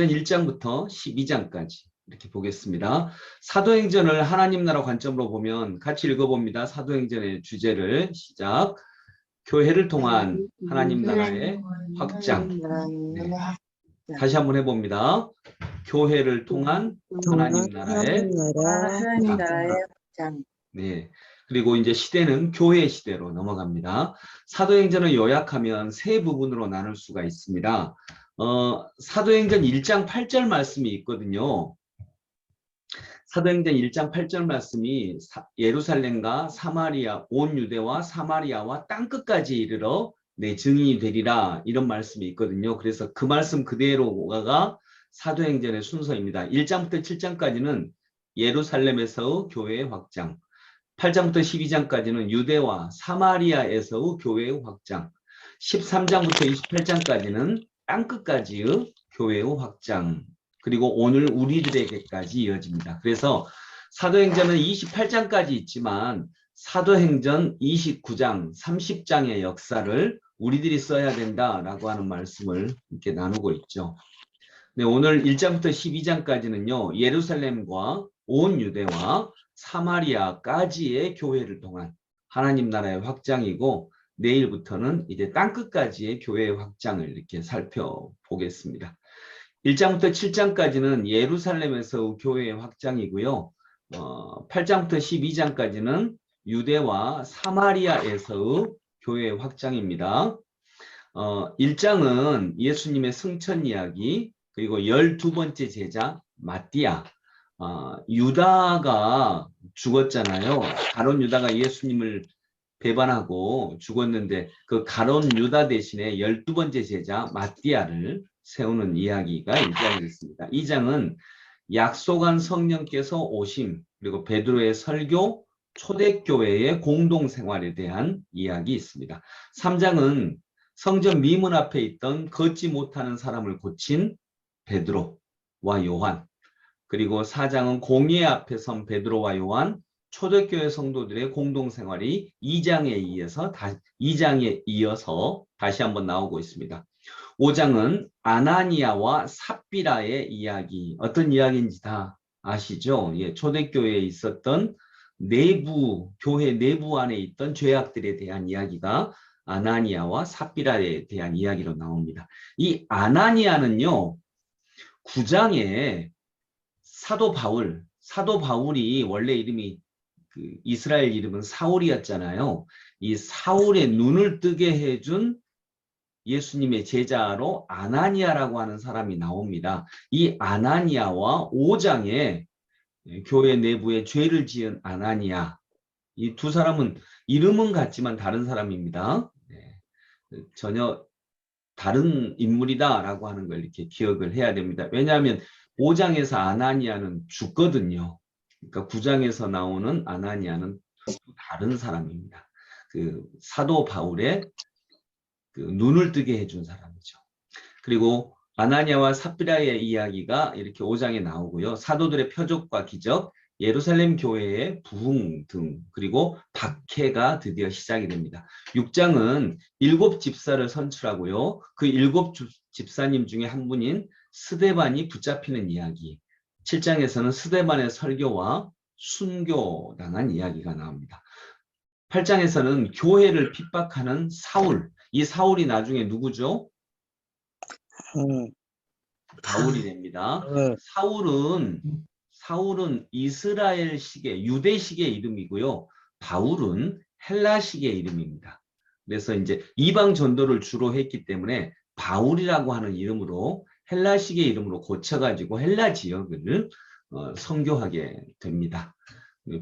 사도행전 1장부터 12장까지 이렇게 보겠습니다. 사도행전을 하나님 나라 관점으로 보면 같이 읽어봅니다. 사도행전의 주제를 시작. 교회를 통한 하나님 나라의 확장. 네. 다시 한번 해봅니다. 교회를 통한 하나님 나라의 하나님 나라의 확장. 네. 그리고 이제 시대는 교회 시대로 넘어갑니다. 사도행전을 요약하면 세 부분으로 나눌 수가 있습니다. 어, 사도행전 1장 8절 말씀이 있거든요. 사도행전 1장 8절 말씀이 사- 예루살렘과 사마리아, 온 유대와 사마리아와 땅끝까지 이르러 내 증인이 되리라 이런 말씀이 있거든요. 그래서 그 말씀 그대로가 사도행전의 순서입니다. 1장부터 7장까지는 예루살렘에서의 교회의 확장, 8장부터 12장까지는 유대와 사마리아에서의 교회의 확장, 13장부터 28장까지는 땅끝까지의 교회의 확장, 그리고 오늘 우리들에게까지 이어집니다. 그래서 사도행전은 28장까지 있지만 사도행전 29장, 30장의 역사를 우리들이 써야 된다라고 하는 말씀을 이렇게 나누고 있죠. 네, 오늘 1장부터 12장까지는요, 예루살렘과 온 유대와 사마리아까지의 교회를 통한 하나님 나라의 확장이고, 내일부터는 이제 땅끝까지의 교회의 확장을 이렇게 살펴보겠습니다. 1장부터 7장까지는 예루살렘에서 교회의 확장이고요. 어, 8장부터 12장까지는 유대와 사마리아에서의 교회의 확장입니다. 어, 1장은 예수님의 승천 이야기, 그리고 12번째 제자 마띠아, 어, 유다가 죽었잖아요. 가론 유다가 예수님을 배반하고 죽었는데 그 가론 유다 대신에 12번째 제자 마띠아를 세우는 이야기가 1장에 있습니다. 2장은 약속한 성령께서 오심, 그리고 베드로의 설교, 초대교회의 공동생활에 대한 이야기 있습니다. 3장은 성전 미문 앞에 있던 걷지 못하는 사람을 고친 베드로와 요한, 그리고 4장은 공예 앞에 선 베드로와 요한, 초대교회 성도들의 공동생활이 2장에 이어서 다, 2장에 이어서 다시 한번 나오고 있습니다. 5장은 아나니아와 삽비라의 이야기, 어떤 이야기인지 다 아시죠? 예, 초대교회에 있었던 내부, 교회 내부 안에 있던 죄악들에 대한 이야기가 아나니아와 삽비라에 대한 이야기로 나옵니다. 이 아나니아는요, 9장에 사도 바울, 사도 바울이 원래 이름이 그 이스라엘 이름은 사울이었잖아요. 이 사울의 눈을 뜨게 해준 예수님의 제자로 아나니아라고 하는 사람이 나옵니다. 이 아나니아와 5장에 교회 내부에 죄를 지은 아나니아 이 두 사람은 이름은 같지만 다른 사람입니다. 네. 전혀 다른 인물이다라고 하는 걸 이렇게 기억을 해야 됩니다. 왜냐하면 5장에서 아나니아는 죽거든요. 그러니까 9장에서 나오는 아나니아는 다른 사람입니다. 그 사도 바울의 그 눈을 뜨게 해준 사람이죠. 그리고 아나니아와 삽비라의 이야기가 이렇게 5장에 나오고요. 사도들의 표적과 기적, 예루살렘 교회의 부흥 등 그리고 박해가 드디어 시작이 됩니다. 6장은 일곱 집사를 선출하고요. 그 일곱 집사님 중에 한 분인 스데반이 붙잡히는 이야기. 7장에서는 스데반의 설교와 순교당한 이야기가 나옵니다. 8장에서는 교회를 핍박하는 사울, 이 사울이 나중에 누구죠? 음, 바울이 됩니다. 음, 사울은 사울은 이스라엘식의 유대식의 이름이고요. 바울은 헬라식의 이름입니다. 그래서 이제 이방 전도를 주로 했기 때문에 바울이라고 하는 이름으로 헬라식의 이름으로 고쳐가지고 헬라 지역을 어, 선교하게 됩니다.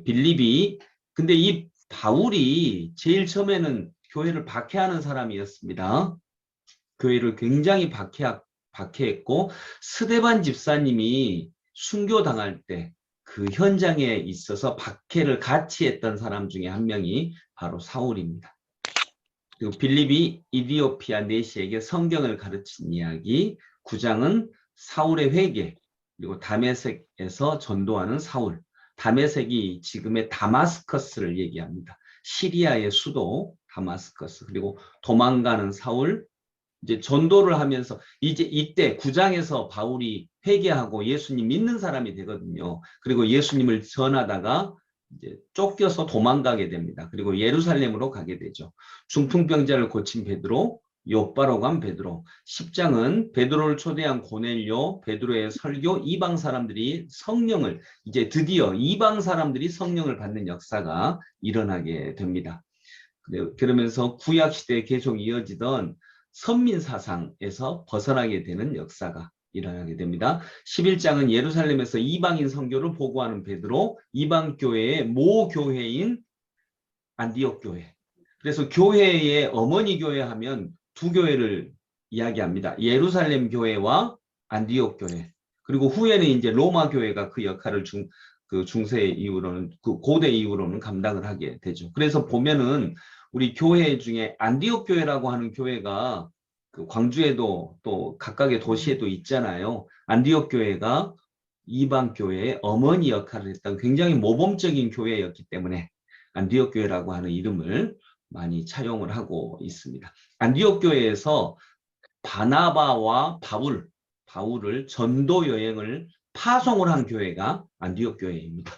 빌립이 근데 이 바울이 제일 처음에는 교회를 박해하는 사람이었습니다. 교회를 굉장히 박해, 박해했고 스데반 집사님이 순교당할 때 그 현장에 있어서 박해를 같이 했던 사람 중에 한 명이 바로 사울입니다. 그리고 빌립이 이디오피아 네시에게 성경을 가르친 이야기 9장은 사울의 회개 그리고 다메섹에서 전도하는 사울 다메섹이 지금의 다마스커스를 얘기합니다. 시리아의 수도 다마스커스 그리고 도망가는 사울 이제 전도를 하면서 이제 이때 구장에서 바울이 회개하고 예수님 믿는 사람이 되거든요. 그리고 예수님을 전하다가 이제 쫓겨서 도망가게 됩니다. 그리고 예루살렘으로 가게 되죠. 중풍병자를 고친 베드로, 요바로 간 베드로. 10장은 베드로를 초대한 고넬료, 베드로의 설교, 이방 사람들이 성령을 이제 드디어 이방 사람들이 성령을 받는 역사가 일어나게 됩니다. 그래- 그러면서 구약 시대에 계속 이어지던 선민 사상에서 벗어나게 되는 역사가 일어나게 됩니다. 11장은 예루살렘에서 이방인 선교를 보고하는 베드로, 이방 교회의 모 교회인 안디옥 교회. 그래서 교회의 어머니 교회 하면 두 교회를 이야기합니다. 예루살렘 교회와 안디옥 교회. 그리고 후에는 이제 로마 교회가 그 역할을 중, 그 중세 이후로는, 그 고대 이후로는 감당을 하게 되죠. 그래서 보면은 우리 교회 중에 안디옥 교회라고 하는 교회가 그 광주에도 또 각각의 도시에도 있잖아요. 안디옥 교회가 이방 교회의 어머니 역할을 했던 굉장히 모범적인 교회였기 때문에 안디옥 교회라고 하는 이름을 많이 차용을 하고 있습니다. 안디옥 교회에서 바나바와 바울, 바울을 전도 여행을 파송을 한 교회가 안디옥 교회입니다.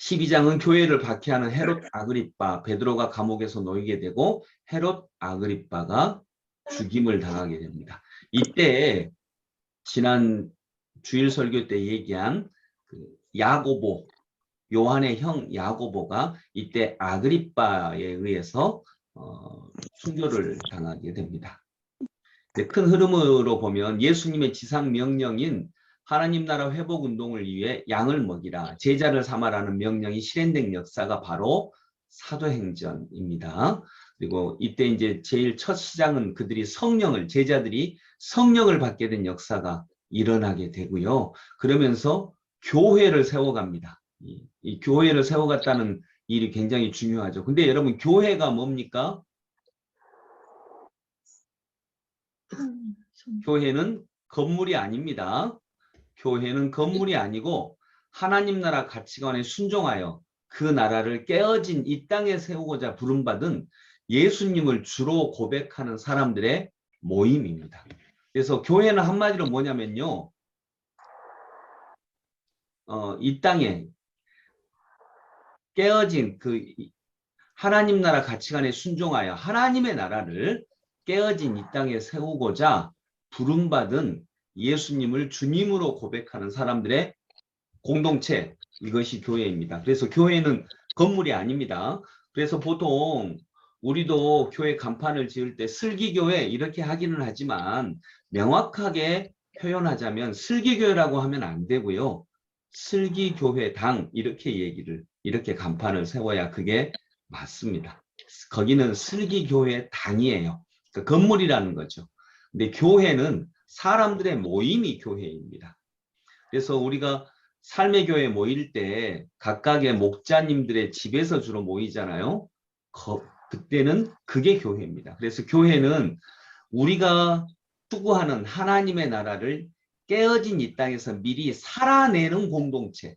12장은 교회를 박해하는 헤롯 아그리빠, 베드로가 감옥에서 놓이게 되고 헤롯 아그리빠가 죽임을 당하게 됩니다. 이때 지난 주일 설교 때 얘기한 그 야고보, 요한의 형 야고보가 이때 아그리빠에 의해서 어, 순교를 당하게 됩니다. 큰 흐름으로 보면 예수님의 지상 명령인 하나님 나라 회복 운동을 위해 양을 먹이라 제자를 삼아라는 명령이 실현된 역사가 바로 사도행전입니다. 그리고 이때 이제 제일 첫 시장은 그들이 성령을 제자들이 성령을 받게 된 역사가 일어나게 되고요. 그러면서 교회를 세워갑니다. 이, 이 교회를 세워갔다는 일이 굉장히 중요하죠. 근데 여러분 교회가 뭡니까? 교회는 건물이 아닙니다. 교회는 건물이 아니고 하나님 나라 가치관에 순종하여 그 나라를 깨어진 이 땅에 세우고자 부름받은 예수님을 주로 고백하는 사람들의 모임입니다. 그래서 교회는 한마디로 뭐냐면요. 어, 이 땅에 깨어진 그 이- 하나님 나라 가치관에 순종하여 하나님의 나라를 깨어진 이 땅에 세우고자 부름받은 예수님을 주님으로 고백하는 사람들의 공동체 이것이 교회입니다. 그래서 교회는 건물이 아닙니다. 그래서 보통 우리도 교회 간판을 지을 때 슬기교회 이렇게 하기는 하지만 명확하게 표현하자면 슬기교회라고 하면 안 되고요. 슬기교회당 이렇게 얘기를 이렇게 간판을 세워야 그게 맞습니다. 거기는 슬기교회 당이에요. 그 건물이라는 거죠. 근데 교회는 사람들의 모임이 교회입니다. 그래서 우리가 삶의 교회 모일 때 각각의 목자님들의 집에서 주로 모이잖아요. 거- 그때는 그게 교회입니다. 그래서 교회는 우리가 추구하는 하나님의 나라를 깨어진 이 땅에서 미리 살아내는 공동체.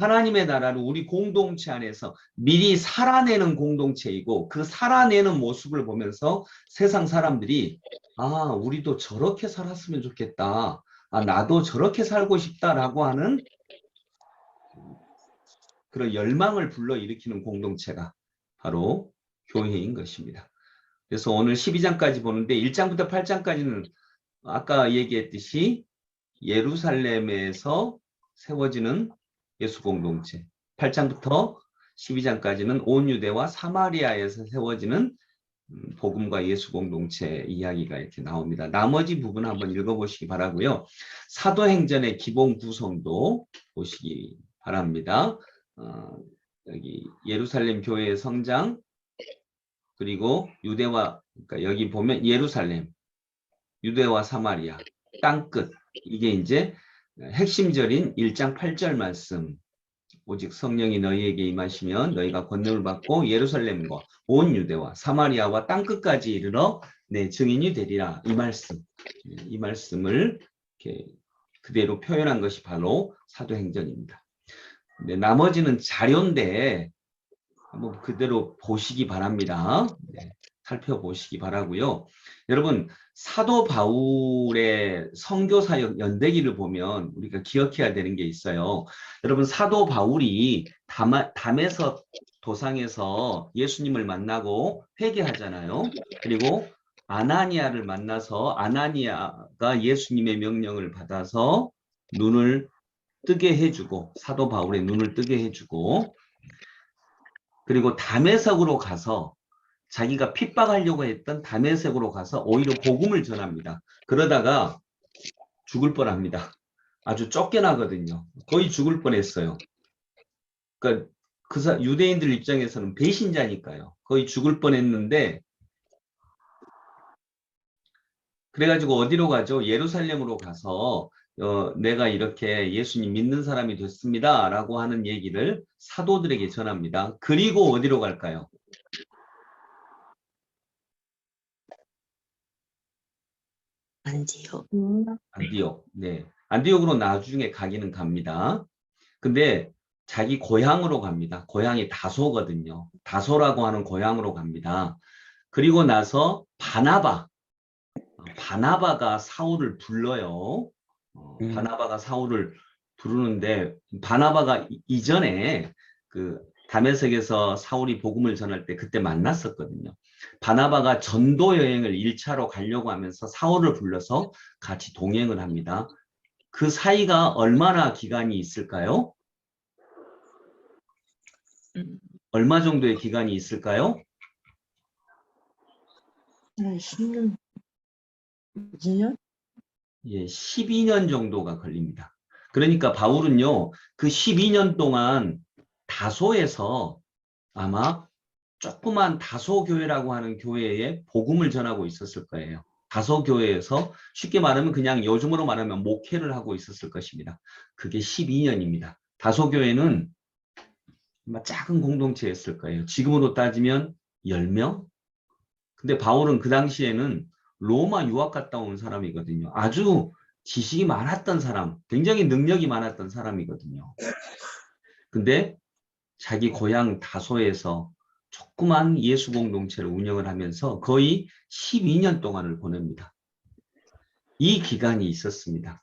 하나님의 나라를 우리 공동체 안에서 미리 살아내는 공동체이고 그 살아내는 모습을 보면서 세상 사람들이 아, 우리도 저렇게 살았으면 좋겠다. 아, 나도 저렇게 살고 싶다라고 하는 그런 열망을 불러일으키는 공동체가 바로 교회인 것입니다. 그래서 오늘 12장까지 보는데 1장부터 8장까지는 아까 얘기했듯이 예루살렘에서 세워지는 예수 공동체 8장부터 12장까지는 온 유대와 사마리아에서 세워지는 음, 복음과 예수 공동체 이야기가 이렇게 나옵니다. 나머지 부분 한번 읽어보시기 바라고요. 사도행전의 기본 구성도 보시기 바랍니다. 어, 여기 예루살렘 교회의 성장 그리고 유대와 그러니까 여기 보면 예루살렘, 유대와 사마리아, 땅끝 이게 이제 핵심절인 1장 8절 말씀 오직 성령이 너희에게 임하시면 너희가 권능을 받고 예루살렘과 온 유대와 사마리아와 땅끝까지 이르러 내 증인이 되리라 이 말씀 이 말씀을 이렇게 그대로 표현한 것이 바로 사도행전입니다. 네, 나머지는 자료인데 한번 그대로 보시기 바랍니다. 네, 살펴보시기 바라고요. 여러분 사도 바울의 선교 사역 연대기를 보면 우리가 기억해야 되는 게 있어요. 여러분 사도 바울이 담, 담에서 도상에서 예수님을 만나고 회개하잖아요. 그리고 아나니아를 만나서 아나니아가 예수님의 명령을 받아서 눈을 뜨게 해주고 사도 바울의 눈을 뜨게 해주고 그리고 담에석으로 가서 자기가 핍박하려고 했던 담에색으로 가서 오히려 복음을 전합니다. 그러다가 죽을 뻔합니다. 아주 쫓겨나거든요. 거의 죽을 뻔했어요. 그러니까 그 사- 유대인들 입장에서는 배신자니까요. 거의 죽을 뻔했는데 그래가지고 어디로 가죠? 예루살렘으로 가서 어, 내가 이렇게 예수님 믿는 사람이 됐습니다 라고 하는 얘기를 사도들에게 전합니다. 그리고 어디로 갈까요? 안디옥. 안디옥. 네. 안디옥으로 나중에 가기는 갑니다. 근데 자기 고향으로 갑니다. 고향이 다소거든요. 다소라고 하는 고향으로 갑니다. 그리고 나서 바나바. 어, 바나바가 사울을 불러요. 어, 음. 바나바가 사울을 부르는데 바나바가 이- 이전에 그 담에색에서 사울이 복음을 전할 때 그때 만났었거든요. 바나바가 전도 여행을 1차로 가려고 하면서 사울을 불러서 같이 동행을 합니다. 그 사이가 얼마나 기간이 있을까요? 음. 얼마 정도의 기간이 있을까요? 한 10년. 2년? 예, 12년 정도가 걸립니다. 그러니까 바울은요, 그 12년 동안 다소에서 아마 조그만 다소교회라고 하는 교회에 복음을 전하고 있었을 거예요. 다소교회에서 쉽게 말하면 그냥 요즘으로 말하면 목회를 하고 있었을 것입니다. 그게 12년입니다. 다소교회는 작은 공동체였을 거예요. 지금으로 따지면 10명? 근데 바울은 그 당시에는 로마 유학 갔다 온 사람이거든요. 아주 지식이 많았던 사람, 굉장히 능력이 많았던 사람이거든요. 근데 자기 고향 다소에서 조그만 예수 공동체를 운영을 하면서 거의 12년 동안을 보냅니다. 이 기간이 있었습니다.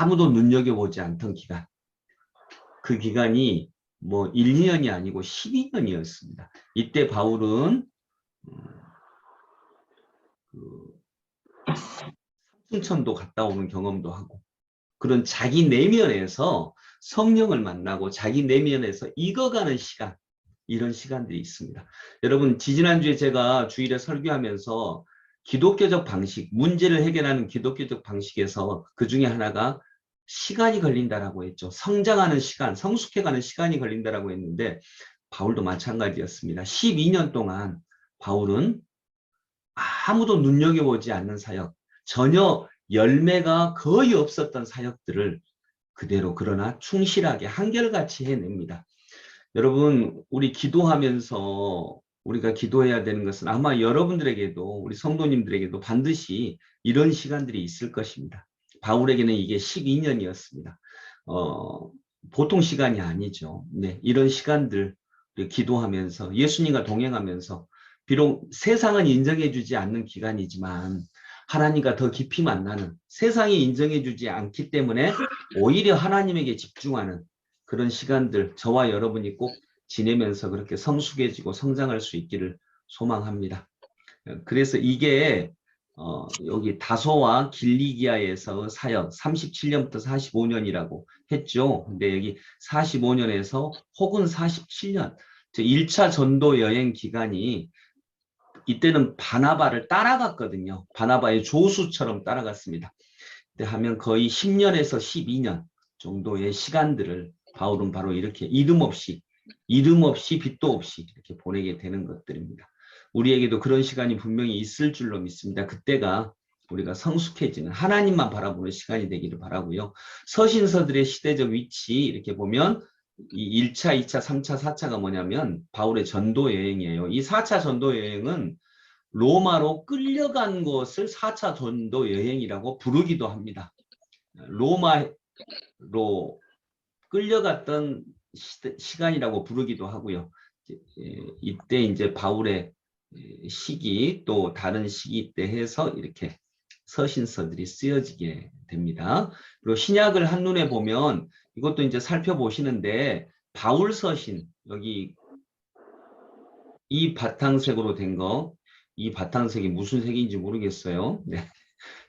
아무도 눈여겨보지 않던 기간. 그 기간이 뭐 1, 2년이 아니고 12년이었습니다. 이때 바울은 음, 그 삼층천도 갔다 오는 경험도 하고 그런 자기 내면에서 성령을 만나고 자기 내면에서 익어가는 시간 이런 시간들이 있습니다. 여러분 지지난주에 제가 주일에 설교하면서 기독교적 방식 문제를 해결하는 기독교적 방식에서 그 중에 하나가 시간이 걸린다라고 했죠. 성장하는 시간, 성숙해가는 시간이 걸린다라고 했는데 바울도 마찬가지였습니다. 12년 동안 바울은 아무도 눈여겨보지 않는 사역, 전혀 열매가 거의 없었던 사역들을 그대로 그러나 충실하게 한결같이 해냅니다. 여러분, 우리 기도하면서 우리가 기도해야 되는 것은 아마 여러분들에게도 우리 성도님들에게도 반드시 이런 시간들이 있을 것입니다. 바울에게는 이게 12년이었습니다. 어, 보통 시간이 아니죠. 네, 이런 시간들 기도하면서 예수님과 동행하면서 비록 세상은 인정해주지 않는 기간이지만 하나님과 더 깊이 만나는 세상이 인정해주지 않기 때문에 오히려 하나님에게 집중하는 그런 시간들 저와 여러분이 꼭 지내면서 그렇게 성숙해지고 성장할 수 있기를 소망합니다. 그래서 이게 어, 여기 다소와 길리기아에서 사역 37년부터 45년이라고 했죠. 근데 여기 45년에서 혹은 47년, 즉 1차 전도 여행 기간이 이때는 바나바를 따라갔거든요. 바나바의 조수처럼 따라갔습니다. 근데 하면 거의 10년에서 12년 정도의 시간들을 바울은 바로 이렇게 이름 없이 이름 없이 빛도 없이 이렇게 보내게 되는 것들입니다. 우리에게도 그런 시간이 분명히 있을 줄로 믿습니다. 그때가 우리가 성숙해지는 하나님만 바라보는 시간이 되기를 바라고요. 서신서들의 시대적 위치 이렇게 보면 이 1차, 2차, 3차, 4차가 뭐냐면 바울의 전도 여행이에요. 이 4차 전도 여행은 로마로 끌려간 것을 4차 전도 여행이라고 부르기도 합니다. 로마로 끌려갔던 시대, 시간이라고 부르기도 하고요. 예, 이때 이제 바울의 에, 시기 또 다른 시기 때 해서 이렇게 서신서들이 쓰여지게 됩니다. 그리고 신약을 한눈에 보면 이것도 이제 살펴보시는데 바울 서신 여기 이 바탕색으로 된 거, 이 바탕색이 무슨 색인지 모르겠어요. 네.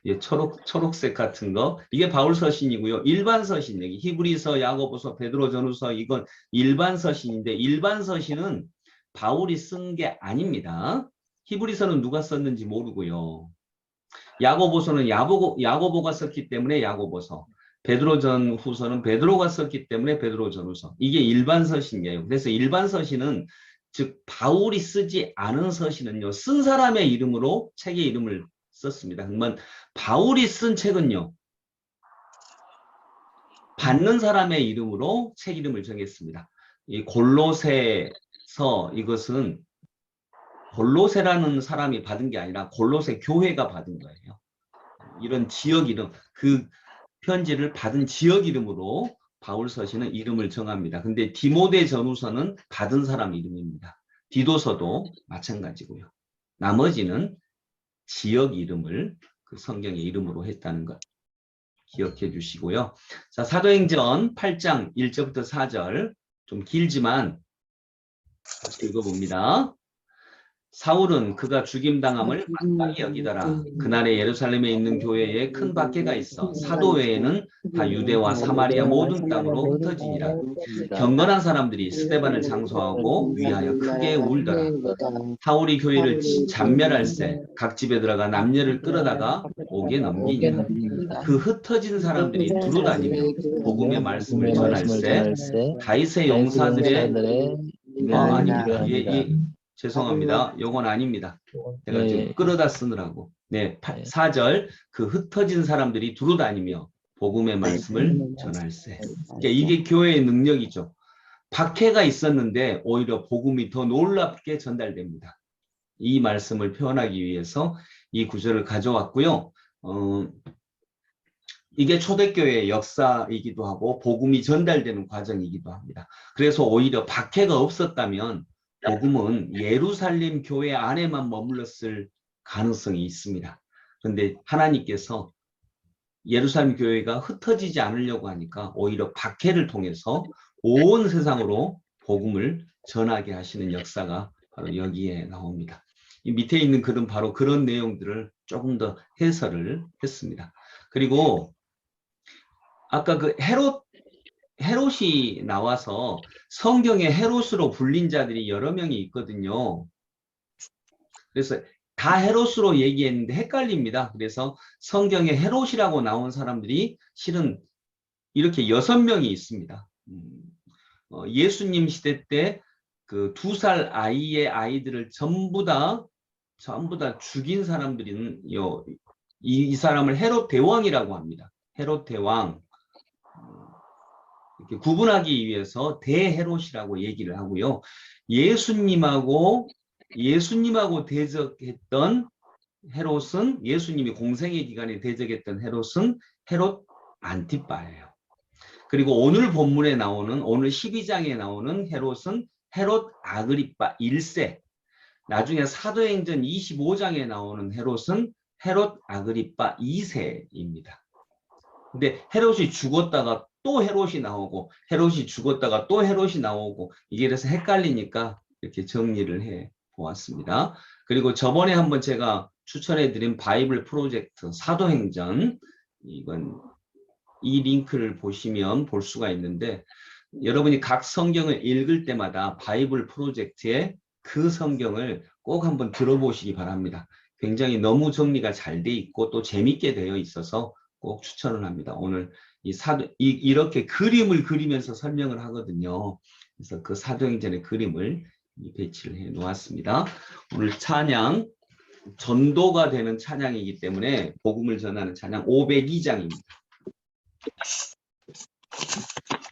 예, 초록 초록색 같은 거 이게 바울 서신이고요. 일반 서신 여기 히브리서, 야고보서, 베드로 전후서 이건 일반 서신인데 일반 서신은 바울이 쓴 게 아닙니다. 히브리서는 누가 썼는지 모르고요. 야고보서는 야고보, 야고보가 썼기 때문에 야고보서. 베드로 전 후서는 베드로가 썼기 때문에 베드로 전 후서. 이게 일반 서신이에요. 그래서 일반 서신은 즉 바울이 쓰지 않은 서신은요. 쓴 사람의 이름으로 책의 이름을 썼습니다. 그러면 바울이 쓴 책은요. 받는 사람의 이름으로 책 이름을 정했습니다. 이 골로새서 이것은 골로새라는 사람이 받은 게 아니라 골로새 교회가 받은 거예요. 이런 지역 이름, 그 편지를 받은 지역 이름으로 바울 서신은 이름을 정합니다. 근데 디모데 전후서는 받은 사람 이름입니다. 디도서도 마찬가지고요. 나머지는 지역 이름을 그 성경의 이름으로 했다는 것 기억해 주시고요. 자, 사도행전 8장 1절부터 4절 좀 길지만 같이 읽어봅니다. 사울은 그가 죽임당함을 마땅히 여기더라. 그날에 예루살렘에 있는 교회에 큰 박해가 있어 사도 외에는 다 유대와 사마리아 모든 땅으로 흩어지니라. 경건한 사람들이 스테반을 장소하고 위하여 크게 울더라. 사울이 교회를 잔멸할세 각 집에 들어가 남녀를 끌어다가 옥에 넘기니라. 그 흩어진 사람들이 두루 다니며 복음의 말씀을 전할세 다윗의 용사들의 아, 아닙니다. 예, 예, 죄송합니다. 요건 아닙니다. 제가 지금 네. 끌어다 쓰느라고. 네, 네. 4절 그 흩어진 사람들이 두루 다니며 복음의 말씀을 전할세. 그러니까 이게 교회의 능력이죠. 박해가 있었는데 오히려 복음이 더 놀랍게 전달됩니다. 이 말씀을 표현하기 위해서 이 구절을 가져왔고요. 어, 이게 초대교회의 역사이기도 하고 복음이 전달되는 과정이기도 합니다. 그래서 오히려 박해가 없었다면 복음은 예루살렘 교회 안에만 머물렀을 가능성이 있습니다. 그런데 하나님께서 예루살렘 교회가 흩어지지 않으려고 하니까 오히려 박해를 통해서 온 세상으로 복음을 전하게 하시는 역사가 바로 여기에 나옵니다. 이 밑에 있는 글은 바로 그런 내용들을 조금 더 해설을 했습니다. 그리고 아까 그 헤롯 헤롯이 나와서 성경에 헤롯으로 불린 자들이 여러 명이 있거든요. 그래서 다 헤롯으로 얘기했는데 헷갈립니다. 그래서 성경에 헤롯이라고 나온 사람들이 실은 이렇게 여섯 명이 있습니다. 음, 어, 예수님 시대 때 그 두 살 아이의 아이들을 전부 다 전부 다 죽인 사람들은 요, 이, 이 사람을 헤롯 대왕이라고 합니다. 헤롯 대왕. 이렇게 구분하기 위해서 대헤롯이라고 얘기를 하고요. 예수님하고 예수님하고 대적했던 헤롯은 예수님이 공생의 기간에 대적했던 헤롯은 헤롯 안티파예요. 그리고 오늘 본문에 나오는 오늘 12장에 나오는 헤롯은 헤롯 아그리파 1세. 나중에 사도행전 25장에 나오는 헤롯은 헤롯 아그리파 2세입니다. 근데 헤롯이 죽었다가 또 헤롯이 나오고 헤롯이 죽었다가 또 헤롯이 나오고 이게 그래서 헷갈리니까 이렇게 정리를 해 보았습니다. 그리고 저번에 한번 제가 추천해 드린 바이블 프로젝트 사도행전 이건 이 링크를 보시면 볼 수가 있는데 여러분이 각 성경을 읽을 때마다 바이블 프로젝트에 그 성경을 꼭 한번 들어보시기 바랍니다. 굉장히 너무 정리가 잘 돼 있고 또 재밌게 되어 있어서 꼭 추천을 합니다. 오늘 이 사도 이, 이렇게 그림을 그리면서 설명을 하거든요. 그래서 그 사도행전의 그림을 이 배치를 해 놓았습니다. 오늘 찬양 전도가 되는 찬양이기 때문에 복음을 전하는 찬양 502장입니다.